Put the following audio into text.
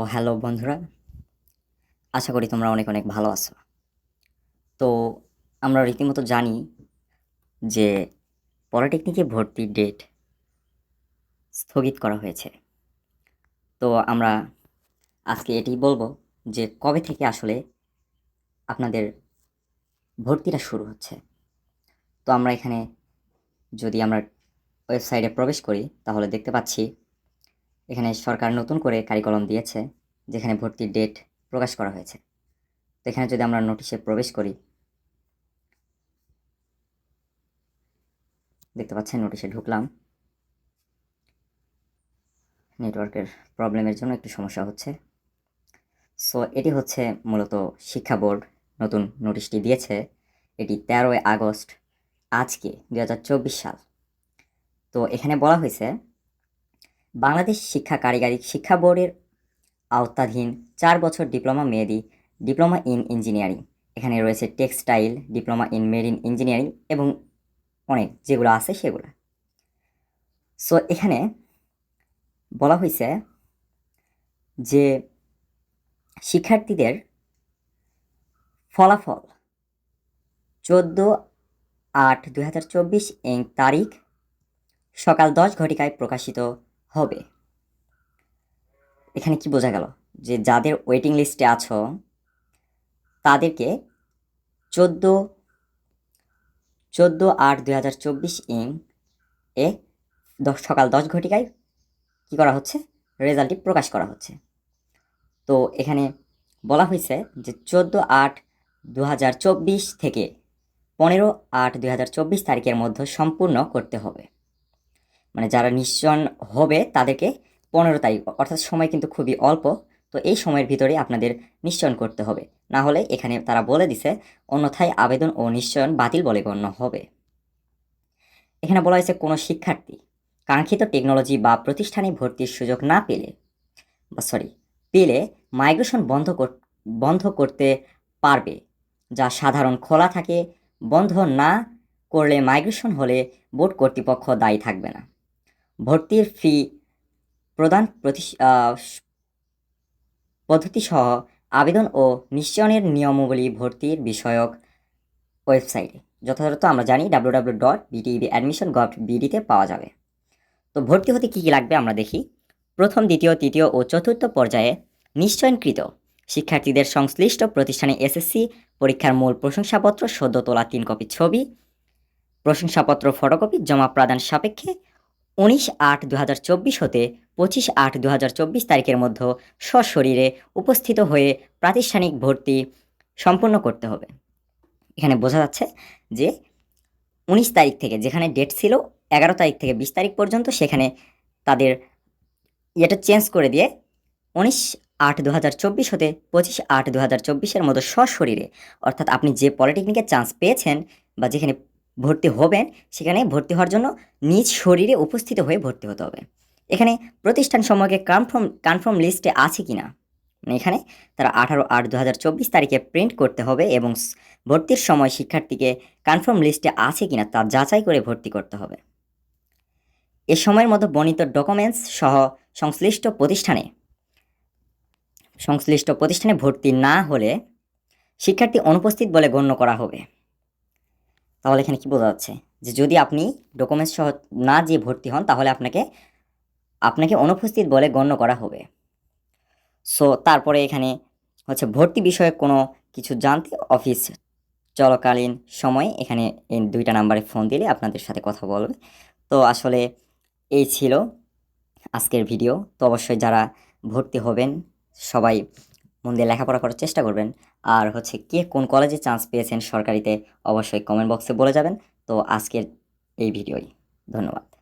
ও hello বন্ধুরা, আশা করি তোমরা অনেক অনেক ভালো আছো। তো আমরা রীতিমতো জানি যে পলিটেকনিকে ভর্তির ডেট স্থগিত করা হয়েছে। তো আমরা আজকে এটি বলব যে কবে থেকে আসলে আপনাদের ভর্তিটা শুরু হচ্ছে। তো আমরা এখানে যদি আমরা ওয়েবসাইটে প্রবেশ করি, তাহলে দেখতে পাচ্ছি এখানে সরকার নতুন করে কারিকলম দিয়েছে, যেখানে ভর্তির ডেট প্রকাশ করা হয়েছে। তো এখানে যদি আমরা নোটিশে প্রবেশ করি, দেখতে পাচ্ছেন নোটিশে ঢুকলাম। নেটওয়ার্কের প্রবলেমের জন্য একটু সমস্যা হচ্ছে। সো এটি হচ্ছে মূলত শিক্ষা বোর্ড নতুন নোটিশটি দিয়েছে। এটি তেরোই আগস্ট আজকে দু হাজার চব্বিশ সাল। তো এখানে বলা হয়েছে বাংলাদেশ শিক্ষা কারিগরি শিক্ষা বোর্ডের আওতাধীন চার বছর ডিপ্লোমা মেয়াদি ডিপ্লোমা ইন ইঞ্জিনিয়ারিং। এখানে রয়েছে textile, diploma in marine engineering এবং অনেক যেগুলো আছে সেগুলো। সো এখানে বলা হয়েছে যে শিক্ষার্থীদের ফলাফল চোদ্দ আট দুই হাজার চব্বিশ এং তারিখ সকাল দশ ঘটিকায় প্রকাশিত হবে। এখানে কি বোঝা গেল? যে যাদের ওয়েটিং লিস্টে আছো, তাদেরকে চোদ্দ চোদ্দ আট দুই হাজার চব্বিশ ইং এ দশ, সকাল দশ ঘটিকায় কী করা হচ্ছে? রেজাল্টটি প্রকাশ করা হচ্ছে। তো এখানে বলা হয়েছে যে চোদ্দ আট দু থেকে পনেরো আট দু তারিখের মধ্যে সম্পূর্ণ করতে হবে। মানে যারা নিশ্চয়ন হবে তাদেরকে পনেরো তারিখ, অর্থাৎ সময় কিন্তু খুবই অল্প। তো এই সময়ের ভিতরে আপনাদের নিশ্চয়ন করতে হবে। না হলে এখানে তারা বলে দিছে, অন্যথায় আবেদন ও নিশ্চয়ন বাতিল বলে গণ্য হবে। এখানে বলা হয়েছে কোনো শিক্ষার্থী কাঙ্ক্ষিত টেকনোলজি বা প্রতিষ্ঠানে ভর্তির সুযোগ না পেলে বা সরি, পেলে মাইগ্রেশন বন্ধ বন্ধ করতে পারবে, যা সাধারণ খোলা থাকে, বন্ধ না করলে মাইগ্রেশন হলে বোর্ড কর্তৃপক্ষ দায়ী থাকবে না। ভর্তির ফি প্রদান প্রতি পদ্ধতিসহ আবেদন ও নিশ্চয়নের নিয়মাবলী ভর্তির বিষয়ক ওয়েবসাইটে। যথাযথ আমরা জানি W W dot BTEB admission gov বিডিতে পাওয়া যাবে। তো ভর্তি হতে কী কী লাগবে আমরা দেখি। প্রথম, দ্বিতীয়, তৃতীয় ও চতুর্থ পর্যায়ে নিশ্চয়নকৃত শিক্ষার্থীদের সংশ্লিষ্ট প্রতিষ্ঠানে এসএসসি পরীক্ষার মূল প্রশংসাপত্র সদ্য তোলা তিন কপি ছবি, প্রশংসাপত্র, ফটোকপি জমা প্রদান সাপেক্ষে উনিশ আট দু হাজার চব্বিশ হতে পঁচিশ আট দু হাজার চব্বিশ তারিখের মধ্যে সশরীরে উপস্থিত হয়ে প্রাতিষ্ঠানিক ভর্তি সম্পূর্ণ করতে হবে। এখানে বোঝা যাচ্ছে যে উনিশ তারিখ থেকে যেখানে ডেট ছিল এগারো তারিখ থেকে বিশ তারিখ পর্যন্ত সেখানে তাদের ইয়েটা চেঞ্জ করে দিয়ে উনিশ আট দু হাজার চব্বিশ হতে পঁচিশ আট দু হাজার চব্বিশের মতো সশরীরে, অর্থাৎ আপনি যে পলিটেকনিকের চান্স পেয়েছেন বা যেখানে ভর্তি হবেন, সেখানে ভর্তি হওয়ার জন্য নিজ শরীরে উপস্থিত হয়ে ভর্তি হতে হবে। এখানে প্রতিষ্ঠান সমূহকে কনফার্ম কনফার্ম লিস্টে আছে কি না মানে এখানে তারা আঠারো আট দু হাজার চব্বিশ তারিখে প্রিন্ট করতে হবে এবং ভর্তির সময় শিক্ষার্থীকে কনফার্ম লিস্টে আছে কি না তা যাচাই করে ভর্তি করতে হবে। এ সময়ের মতো বর্ণিত ডকুমেন্টস সহ সংশ্লিষ্ট প্রতিষ্ঠানে সংশ্লিষ্ট প্রতিষ্ঠানে ভর্তি না হলে শিক্ষার্থী অনুপস্থিত বলে গণ্য করা হবে। তাহলে এখানে কি বোঝা যাচ্ছে? যে যদি আপনি ডকুমেন্টস সহ না যে ভর্তি হন, তাহলে আপনাকে আপনাকে অনুপস্থিত বলে গণ্য করা হবে। সো তারপরে এখানে হচ্ছে ভর্তি বিষয়ে কোনো কিছু জানতে অফিস চলাকালীন সময় এখানে এই দুইটা নাম্বারে ফোন দিলে আপনাদের সাথে কথা বলবে। তো আসলে এই ছিল আজকের ভিডিও তো অবশ্যই যারা ভর্তি হবেন, সবাই মন দিয়ে লেখাপড়া করার চেষ্টা করবেন। আর হচ্ছে কে কোন কলেজে চান্স পেয়েছেন সরকারিতে অবশ্যই কমেন্ট বক্সে বলে যাবেন। তো আজকের এই ভিডিওই। ধন্যবাদ।